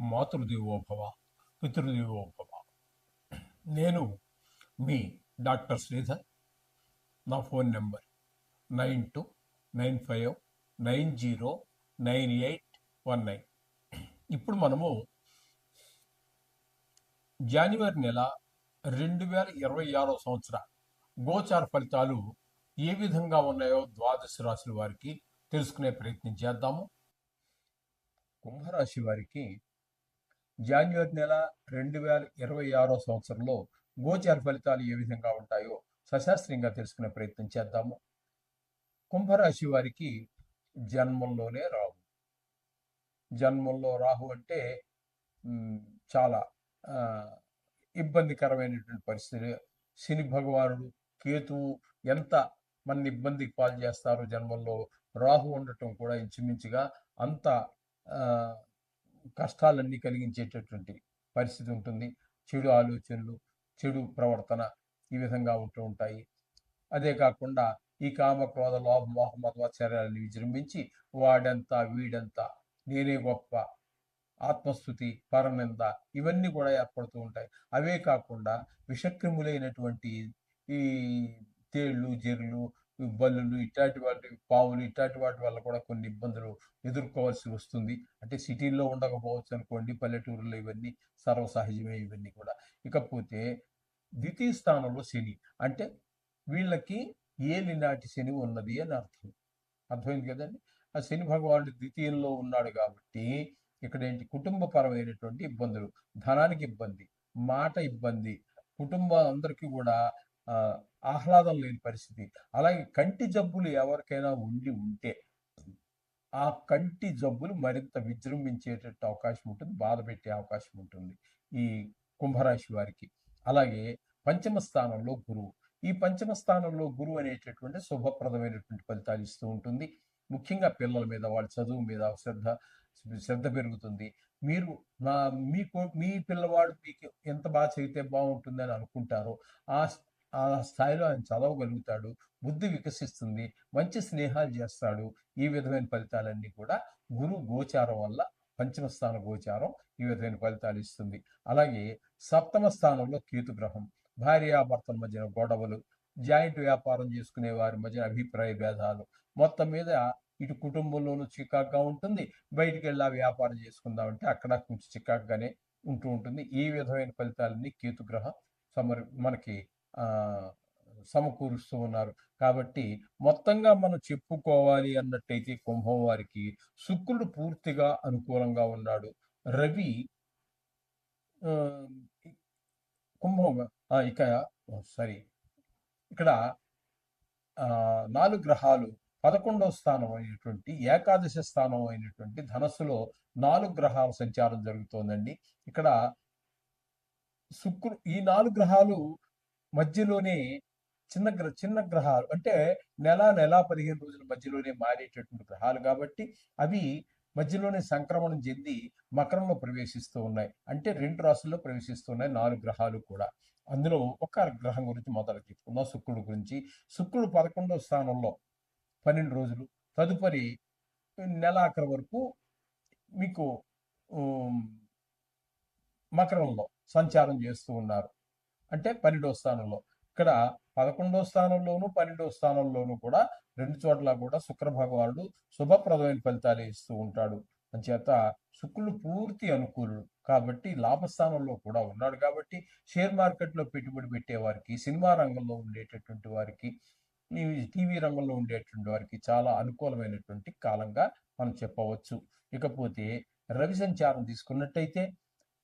మాతృదేవోభవ పితృదేవోభవ. నేను మీ డాక్టర్ శ్రీధర్ నా phone number nine two nine five nine zero nine eight one nine. ఇప్పుడు మనము జనవరి నెల రెండు వేల ఇరవై ఆరో సంవత్సర గోచార ఫలితాలు ఏ విధంగా ఉన్నాయో ద్వాదశ రాశుల వారికి తెలుసుకునే ప్రయత్నం చేద్దాము. కుంభరాశి వారికి జాన్యువరి నెల రెండు వేల ఇరవై ఆరో సంవత్సరంలో గోచార ఫలితాలు ఏ విధంగా ఉంటాయో సశాస్త్రీయంగా తెలుసుకునే ప్రయత్నం చేద్దాము. కుంభరాశి వారికి జన్మంలోనే రాహు. జన్మంలో రాహు అంటే చాలా ఇబ్బందికరమైనటువంటి పరిస్థితి శని భగవానుడు కేతువు ఎంత మన ఇబ్బందికి పాలు చేస్తారో జన్మల్లో రాహు ఉండటం కూడా ఇంచుమించుగా అంత కష్టాలన్నీ కలిగించేటటువంటి పరిస్థితి ఉంటుంది. చెడు ఆలోచనలు చెడు ప్రవర్తన ఈ విధంగా ఉంటూ ఉంటాయి. అదే కాకుండా ఈ కామ క్రోధ లోభ మోహ మధ్వాచార్యాలను విజృంభించి వాడంతా వీడంతా నేనే గొప్ప ఆత్మస్థుతి పరనింద ఇవన్నీ కూడా ఏర్పడుతూ ఉంటాయి. అవే కాకుండా విషక్రిములైనటువంటి ఈ తేళ్ళు జెర్లు బల్లులు ఇట్లాంటి వాటి పావులు ఇట్లాంటి వాటి వల్ల కూడా కొన్ని ఇబ్బందులు ఎదుర్కోవాల్సి వస్తుంది. అంటే సిటీల్లో ఉండకపోవచ్చు అనుకోండి పల్లెటూరులో ఇవన్నీ సర్వసహజమే ఇవన్నీ కూడా. ఇకపోతే ద్వితీయ స్థానంలో శని. అంటే వీళ్ళకి ఏలినాటి శని ఉన్నది అని అర్థం. అర్థమైంది కదండి? ఆ శని భగవానుడు ద్వితీయంలో ఉన్నాడు కాబట్టి ఇక్కడ ఏంటి? కుటుంబపరమైనటువంటి ఇబ్బందులు ధనానికి ఇబ్బంది మాట ఇబ్బంది కుటుంబ అందరికీ కూడా ఆహ్లాదం లేని పరిస్థితి. అలాగే కంటి జబ్బులు ఎవరికైనా ఉండి ఉంటే ఆ కంటి జబ్బులు మరింత విజృంభించేటట్టు అవకాశం ఉంటుంది బాధ పెట్టే అవకాశం ఉంటుంది ఈ కుంభరాశి వారికి. అలాగే పంచమ స్థానంలో గురువు. ఈ పంచమ స్థానంలో గురువు అనేటటువంటి శుభప్రదమైనటువంటి ఫలితాలు ఇస్తూ ఉంటుంది. ముఖ్యంగా పిల్లల మీద వాళ్ళ చదువు మీద శ్రద్ధ శ్రద్ధ పెరుగుతుంది. మీరు నా మీకు మీ పిల్లవాడు మీకు ఎంత బాగా చదివితే బాగుంటుంది అని అనుకుంటారో ఆ ఆ స్థాయిలో ఆయన చదవగలుగుతాడు బుద్ధి వికసిస్తుంది మంచి స్నేహాలు చేస్తాడు. ఈ విధమైన ఫలితాలన్నీ కూడా గురు గోచారం వల్ల పంచమ స్థాన గోచారం ఈ విధమైన ఫలితాలు ఇస్తుంది. అలాగే సప్తమ స్థానంలో కేతు గ్రహం భార్యాభర్తల మధ్యన గొడవలు జాయింట్ వ్యాపారం చేసుకునే వారి మధ్యన అభిప్రాయ భేదాలు. మొత్తం మీద ఇటు కుటుంబంలోనూ చికాకుగా ఉంటుంది. బయటికి వెళ్ళి ఆ వ్యాపారం చేసుకుందామంటే అక్కడ కొంచెం చికాకుగానే ఉంటూ ఉంటుంది. ఈ విధమైన ఫలితాలన్నీ కేతుగ్రహం సమర్ మనకి సమకూరుస్తూ ఉన్నారు. కాబట్టి మొత్తంగా మనం చెప్పుకోవాలి అన్నట్టయితే కుంభం వారికి శుక్రుడు పూర్తిగా అనుకూలంగా ఉన్నాడు. రవి కుంభం ఇక సారీ. ఇక్కడ నాలుగు గ్రహాలు పదకొండవ స్థానం అయినటువంటి ఏకాదశ స్థానం అయినటువంటి ధనస్సులో నాలుగు గ్రహాల సంచారం జరుగుతోందండి. ఇక్కడ శుక్రు ఈ నాలుగు గ్రహాలు మధ్యలోనే చిన్న గ్రహ చిన్న గ్రహాలు అంటే నెల నెల పదిహేను రోజుల మధ్యలోనే మారేటటువంటి గ్రహాలు కాబట్టి అవి మధ్యలోనే సంక్రమణం చెంది మకరంలో ప్రవేశిస్తూ ఉన్నాయి. అంటే రెండు రాసుల్లో ప్రవేశిస్తూ ఉన్నాయి నాలుగు గ్రహాలు కూడా. అందులో ఒక గ్రహం గురించి మొదలు చెప్పుకుందాం శుక్రుడు గురించి. శుక్రుడు పదకొండవ స్థానంలో పన్నెండు రోజులు. తదుపరి నెలాఖరు వరకు మీకు మకరంలో సంచారం చేస్తూ ఉన్నారు. అంటే పన్నెండవ స్థానంలో. ఇక్కడ పదకొండవ స్థానంలోను పన్నెండవ స్థానంలోనూ కూడా రెండు చోట్ల కూడా శుక్ర భగవానుడు శుభప్రదమైన ఫలితాలు ఇస్తూ ఉంటాడు. అంచేత శుక్రుడు పూర్తి అనుకూలుడు. కాబట్టి లాభస్థానంలో కూడా ఉన్నాడు. కాబట్టి షేర్ మార్కెట్లో పెట్టుబడి పెట్టే వారికి సినిమా రంగంలో ఉండేటటువంటి వారికి టీవీ రంగంలో ఉండేటువంటి వారికి చాలా అనుకూలమైనటువంటి కాలంగా మనం చెప్పవచ్చు. ఇకపోతే రవి సంచారం తీసుకున్నట్టయితే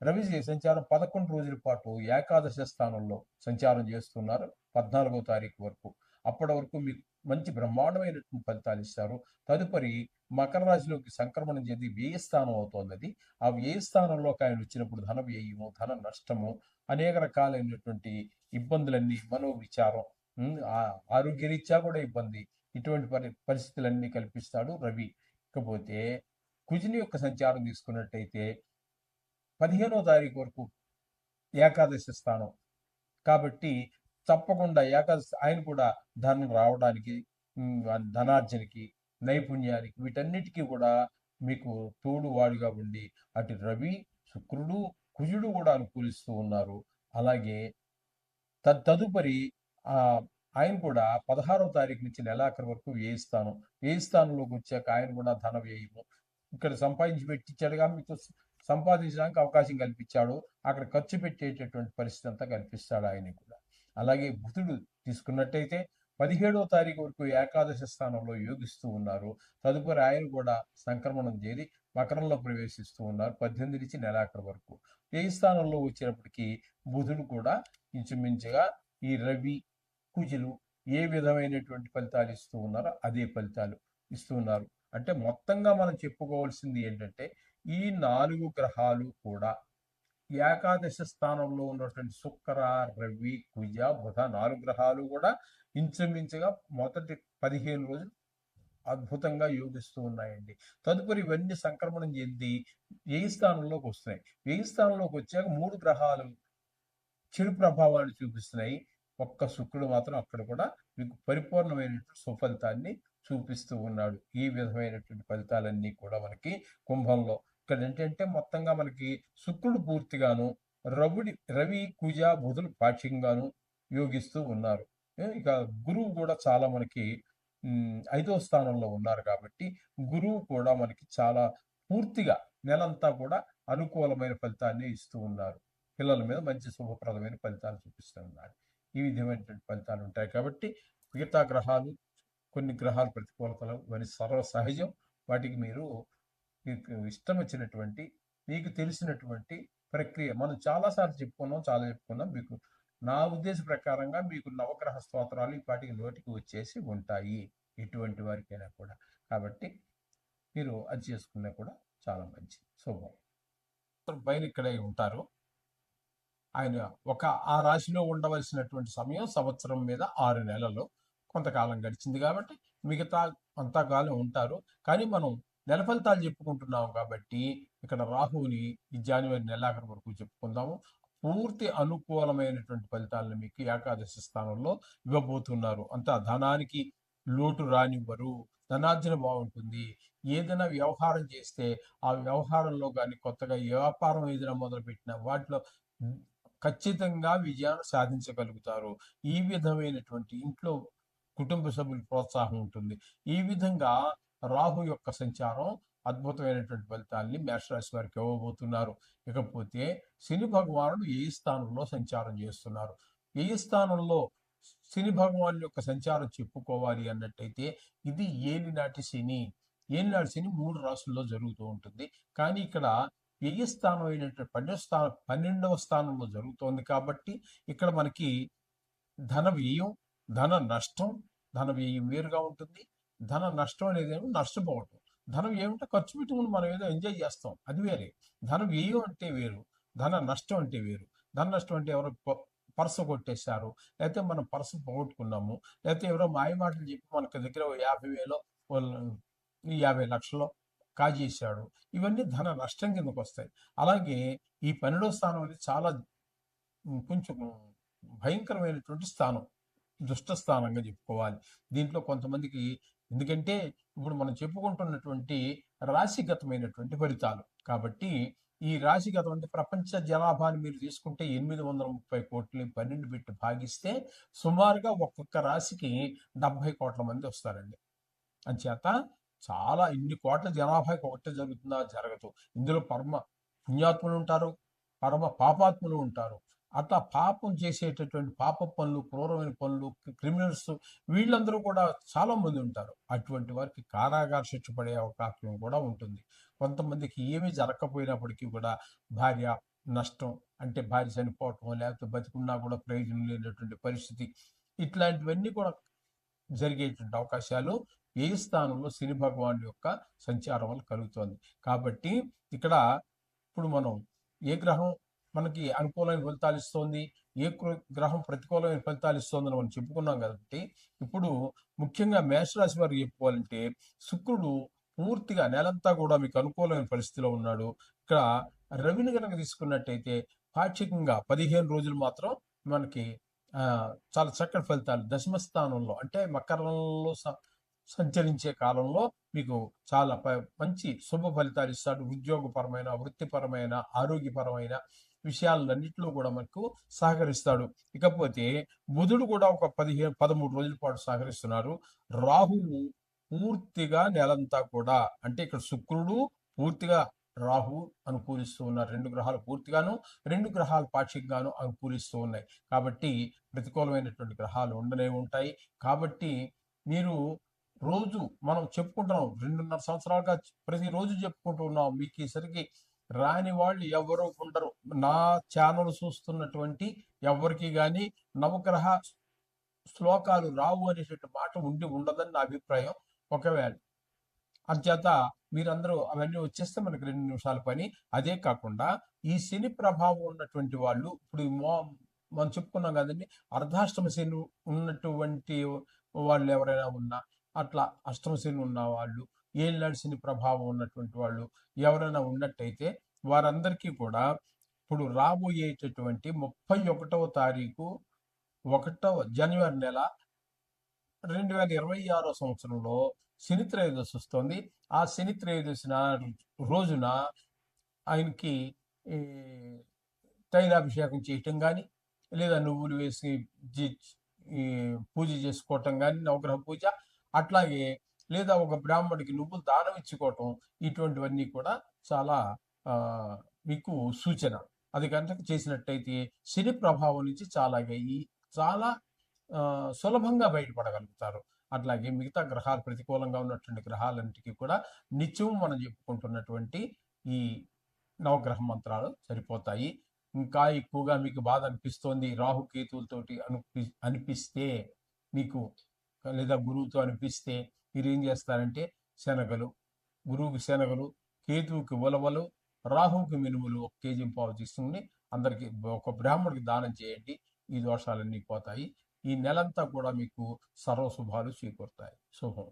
రవి సంచారం పదకొండు రోజుల పాటు ఏకాదశ స్థానంలో సంచారం చేస్తున్నారు. పద్నాలుగో తారీఖు వరకు. అప్పటి వరకు మీకు మంచి బ్రహ్మాండమైనటువంటి ఫలితాలు ఇస్తారు. తదుపరి మకర రాశిలోకి సంక్రమణం చెంది వ్యయ స్థానం అవుతోంది అది ఆ వ్యయ స్థానంలోకి ఆయన వచ్చినప్పుడు ధన వ్యయము ధన నష్టము అనేక రకాలైనటువంటి ఇబ్బందులన్నీ మనో విచారం ఆరోగ్య రీత్యా ఆరోగ్యరీత్యా కూడా ఇబ్బంది. ఇటువంటి పరి పరిస్థితులన్నీ కల్పిస్తాడు రవి. ఇకపోతే కుజుని యొక్క సంచారం తీసుకున్నట్టయితే పదిహేనో తారీఖు వరకు ఏకాదశి స్థానం. కాబట్టి తప్పకుండా ఏకాదశి ఆయన కూడా ధనం రావడానికి ధనార్జనకి నైపుణ్యానికి వీటన్నిటికీ కూడా మీకు తోడు వాడుగా ఉండి అటు రవి శుక్రుడు కుజుడు కూడా అనుకూలిస్తూ ఉన్నారు. అలాగే తద్ తదుపరి ఆయన కూడా పదహారవ తారీఖు నుంచి నెలాఖరు వరకు వేయిస్తాను వేయిస్తానంలోకి వచ్చాక ఆయన కూడా ధన వ్యయము ఇక్కడ సంపాదించి పెట్టించాడుగా మీకు సంపాదించడానికి అవకాశం కల్పించాడు. అక్కడ ఖర్చు పెట్టేటటువంటి పరిస్థితి అంతా కల్పిస్తాడు ఆయన కూడా. అలాగే బుధుడు తీసుకున్నట్టయితే పదిహేడో తారీఖు వరకు ఏకాదశ స్థానంలో యోగిస్తూ ఉన్నారు. తదుపరి ఆయన కూడా సంక్రమణం చేరి మకరంలో ప్రవేశిస్తూ ఉన్నారు. పద్దెనిమిది నుంచి నెలాఖరు వరకు. ఏ స్థానంలో వచ్చినప్పటికీ బుధుడు కూడా ఇంచుమించుగా ఈ రవి కుజులు ఏ విధమైనటువంటి ఫలితాలు ఇస్తూ ఉన్నారో అదే ఫలితాలు ఇస్తూ ఉన్నారు. అంటే మొత్తంగా మనం చెప్పుకోవాల్సింది ఏంటంటే ఈ నాలుగు గ్రహాలు కూడా ఏకాదశ స్థానంలో ఉన్నటువంటి శుక్ర రవి కుజ బుధ నాలుగు గ్రహాలు కూడా ఇంచుమించుగా మొదటి పదిహేను రోజులు అద్భుతంగా యోగిస్తూ ఉన్నాయండి. తదుపరి ఇవన్నీ సంక్రమణం చెంది వ్యయ స్థానంలోకి వస్తున్నాయి? వ్యయ స్థానంలోకి వచ్చాక మూడు గ్రహాలు చెడు ప్రభావాన్ని చూపిస్తున్నాయి. ఒక్క శుక్రుడు మాత్రం అక్కడ కూడా మీకు పరిపూర్ణమైనటువంటి సుఫలితాన్ని చూపిస్తూ ఉన్నాడు. ఈ విధమైనటువంటి ఫలితాలన్నీ కూడా మనకి కుంభంలో ఇక్కడ ఏంటంటే మొత్తంగా మనకి శుక్రుడు పూర్తిగాను రవుడి రవి కుజ బుధులు పాక్షికంగాను యోగిస్తూ ఉన్నారు. ఇక గురువు కూడా చాలా మనకి ఐదో స్థానంలో ఉన్నారు కాబట్టి గురువు కూడా మనకి చాలా పూర్తిగా నెలంతా కూడా అనుకూలమైన ఫలితాన్ని ఇస్తూ ఉన్నారు. పిల్లల మీద మంచి శుభప్రదమైన ఫలితాలు చూపిస్తూ ఉన్నారు. ఈ విధమైనటువంటి ఫలితాలు ఉంటాయి కాబట్టి మిగతా గ్రహాలు కొన్ని గ్రహాలు ప్రతికూలతలు ఇవన్నీ సర్వ సహజం వాటికి మీరు మీకు ఇష్టం వచ్చినటువంటి మీకు తెలిసినటువంటి ప్రక్రియ. మనం చాలాసార్లు చెప్పుకున్నాం చాలా చెప్పుకున్నాం మీకు నా ఉద్దేశ ప్రకారంగా మీకు నవగ్రహ స్తోత్రాలు ఇప్పటికి లోటికి నోటికి వచ్చేసి ఉంటాయి. ఎటువంటి వారికైనా కూడా. కాబట్టి మీరు అది చేసుకున్నా కూడా చాలా మంచిది. శుభం పైన ఇక్కడే ఉంటారు. ఆయన ఒక ఆ రాశిలో ఉండవలసినటువంటి సమయం సంవత్సరం మీద ఆరు నెలలు. కొంతకాలం గడిచింది కాబట్టి మిగతా అంతా కాలం ఉంటారు. కానీ మనం నెల ఫలితాలు చెప్పుకుంటున్నాం కాబట్టి ఇక్కడ రాహువుని ఈ జనవరి నెలాఖరు వరకు చెప్పుకుందాము. పూర్తి అనుకూలమైనటువంటి ఫలితాలను మీకు ఏకాదశి స్థానంలో ఇవ్వబోతున్నారు. అంతా ధనానికి లోటు రానివ్వరు. ధనార్జన బాగుంటుంది. ఏదైనా వ్యవహారం చేస్తే ఆ వ్యవహారంలో కానీ కొత్తగా వ్యాపారం ఏదైనా మొదలుపెట్టినా వాటిలో ఖచ్చితంగా విజయాన్ని సాధించగలుగుతారు. ఈ విధమైనటువంటి ఇంట్లో కుటుంబ సభ్యుల ప్రోత్సాహం ఉంటుంది. ఈ విధంగా రాహు యొక్క సంచారం అద్భుతమైనటువంటి ఫలితాల్ని మేషరాశి వారికి ఇవ్వబోతున్నారు. ఇకపోతే శని భగవానుడు ఏ స్థానంలో సంచారం చేస్తున్నారు? ఏ స్థానంలో శని భగవాన్ యొక్క సంచారం చెప్పుకోవాలి అన్నట్టయితే ఇది ఏలినాటి శని. ఏలినాటి శని మూడు రాసుల్లో జరుగుతూ ఉంటుంది. కానీ ఇక్కడ వ్యయ స్థానం అయినటువంటి పన్నెండవ స్థానం పన్నెండవ స్థానంలో జరుగుతోంది కాబట్టి ఇక్కడ మనకి ధన వ్యయం ధన నష్టం ధన వ్యయం వేరుగా ఉంటుంది. ధన నష్టం అనేది ఏమో నష్టపోవటం. ధనం ఏమిటో ఖర్చు పెట్టుకుని మనం ఏదో ఎంజాయ్ చేస్తాం. అది వేరే. ధనం వ్యయం అంటే వేరు. ధన నష్టం అంటే వేరు. ధన నష్టం అంటే ఎవరో పర్సు కొట్టేశారు. లేకపోతే మనం పర్సు పోగొట్టుకున్నాము. లేకపోతే ఎవరో మాయ మాటలు చెప్పి మనకి దగ్గర యాభై వేలో యాభై లక్షలో కాజేశాడు. ఇవన్నీ ధన నష్టం కిందకు వస్తాయి. అలాగే ఈ పన్నెండో స్థానం అనేది చాలా కొంచెం భయంకరమైనటువంటి స్థానం. దుష్ట స్థానంగా చెప్పుకోవాలి. దీంట్లో కొంతమందికి ఎందుకంటే ఇప్పుడు మనం చెప్పుకుంటున్నటువంటి రాశిగతమైనటువంటి ఫలితాలు. కాబట్టి ఈ రాశిగతం అంటే ప్రపంచ జనాభాని మీరు తీసుకుంటే ఎనిమిది వందల ముప్పై కోట్లని పన్నెండు పెట్టి భాగిస్తే సుమారుగా ఒక్కొక్క రాశికి డెబ్బై కోట్ల మంది వస్తారండి. అంచేత చాలా ఇన్ని కోట్ల జనాభాకి ఒకటే జరుగుతుందా జరగదు. ఇందులో పరమ పుణ్యాత్ములు ఉంటారు పరమ పాపాత్ములు ఉంటారు. అట్లా పాపం చేసేటటువంటి పాప పనులు క్రూరమైన పనులు క్రిమినల్స్ వీళ్ళందరూ కూడా చాలామంది ఉంటారు. అటువంటి వారికి కారాగార శిక్ష పడే అవకాశం కూడా ఉంటుంది. కొంతమందికి ఏమీ జరగకపోయినప్పటికీ కూడా భార్య నష్టం అంటే భార్య చనిపోవటం లేకపోతే బతికున్నా కూడా ప్రయోజనం లేనటువంటి పరిస్థితి ఇట్లాంటివన్నీ కూడా జరిగేటువంటి అవకాశాలు ఏ స్థానంలో శని భగవాను యొక్క సంచారం వల్ల కలుగుతోంది. కాబట్టి ఇక్కడ ఇప్పుడు మనం ఏ గ్రహం మనకి అనుకూలమైన ఫలితాలు ఇస్తోంది. ఏ గ్రహం ప్రతికూలమైన ఫలితాలు ఇస్తోందని మనం చెప్పుకున్నాం కాబట్టి ఇప్పుడు ముఖ్యంగా మేషరాశి వారికి చెప్పుకోవాలంటే శుక్రుడు పూర్తిగా నెలంతా కూడా మీకు అనుకూలమైన పరిస్థితిలో ఉన్నాడు. ఇక్కడ రవిని కనుక తీసుకున్నట్టయితే పాక్షికంగా పదిహేను రోజులు మాత్రం మనకి చాలా చక్కటి ఫలితాలు. దశమ స్థానంలో అంటే మకరంలో స- సంచరించే కాలంలో మీకు చాలా ప- మంచి శుభ ఫలితాలు ఇస్తాడు. ఉద్యోగపరమైన వృత్తిపరమైన ఆరోగ్యపరమైన విషయాలన్నింటిలో కూడా మనకు సహకరిస్తాడు. ఇకపోతే బుధుడు కూడా ఒక పదిహేను పదమూడు రోజుల పాటు సహకరిస్తున్నారు. రాహువు పూర్తిగా నెలంతా కూడా అంటే ఇక్కడ శుక్రుడు పూర్తిగా రాహు అనుకూలిస్తూ ఉన్నారు. రెండు గ్రహాలు పూర్తిగాను రెండు గ్రహాలు పాక్షికంగాను అనుకూలిస్తూ ఉన్నాయి. కాబట్టి ప్రతికూలమైనటువంటి గ్రహాలు ఉండనే ఉంటాయి. కాబట్టి మీరు రోజు మనం చెప్పుకుంటున్నాం రెండున్నర సంవత్సరాలుగా ప్రతిరోజు చెప్పుకుంటూ ఉన్నాం. మీకు ఈసరికి రాని వాళ్ళు ఎవరు ఉండరు. నా ఛానల్ చూస్తున్నటువంటి ఎవరికి కానీ నవగ్రహ శ్లోకాలు రావు అనేటువంటి మాట ఉండి ఉండదని నా అభిప్రాయం. ఒకవేళ అంచేత మీరందరూ అవన్నీ వచ్చేస్తే మనకి రెండు నిమిషాల పని. అదే కాకుండా ఈ శని ప్రభావం ఉన్నటువంటి వాళ్ళు ఇప్పుడు మనం చెప్పుకున్నాం కదండి అర్ధాష్టమ శని ఉన్నటువంటి వాళ్ళు ఎవరైనా ఉన్నా అట్లా అష్టమ శని ఉన్న వాళ్ళు ఏళ్ళనాడు శని ప్రభావం ఉన్నటువంటి వాళ్ళు ఎవరైనా ఉన్నట్టయితే వారందరికీ కూడా ఇప్పుడు రాబోయేటటువంటి ముప్పై ఒకటవ తారీఖు ఒకటవ జనవరి నెల రెండు వేల ఇరవై ఆరో సంవత్సరంలో శని త్రయోదశి వస్తుంది. ఆ శని త్రయోదశి రోజున ఆయనకి తైలాభిషేకం చేయటం కానీ లేదా నువ్వులు వేసి పూజ చేసుకోవటం కానీ నవగ్రహ పూజ అట్లాగే లేదా ఒక బ్రాహ్మడికి నువ్వులు దానం ఇచ్చుకోవటం ఇటువంటివన్నీ కూడా చాలా మీకు సూచన. అది కనుక చేసినట్టయితే శని ప్రభావం నుంచి చాలా ఈ చాలా సులభంగా బయటపడగలుగుతారు. అట్లాగే మిగతా గ్రహాలు ప్రతికూలంగా ఉన్నటువంటి గ్రహాలన్నిటికీ కూడా నిత్యం మనం చెప్పుకుంటున్నటువంటి ఈ నవగ్రహ మంత్రాలు సరిపోతాయి. ఇంకా ఎక్కువగా మీకు బాధ అనిపిస్తోంది రాహుకేతువులతోటి అనిపి అనిపిస్తే మీకు లేదా గురువుతో అనిపిస్తే మీరు ఏం చేస్తారంటే శనగలు గురువుకి శనగలు కేతువుకి ఉలవలు రాహువుకి మినుములు ఒక కేజీ పావు తీసుకుని అందరికి ఒక బ్రాహ్మడికి దానం చేయండి. ఈ దోషాలన్నీ పోతాయి. ఈ నెలంతా కూడా మీకు సర్వశుభాలు చేకూరుతాయి. శుభం.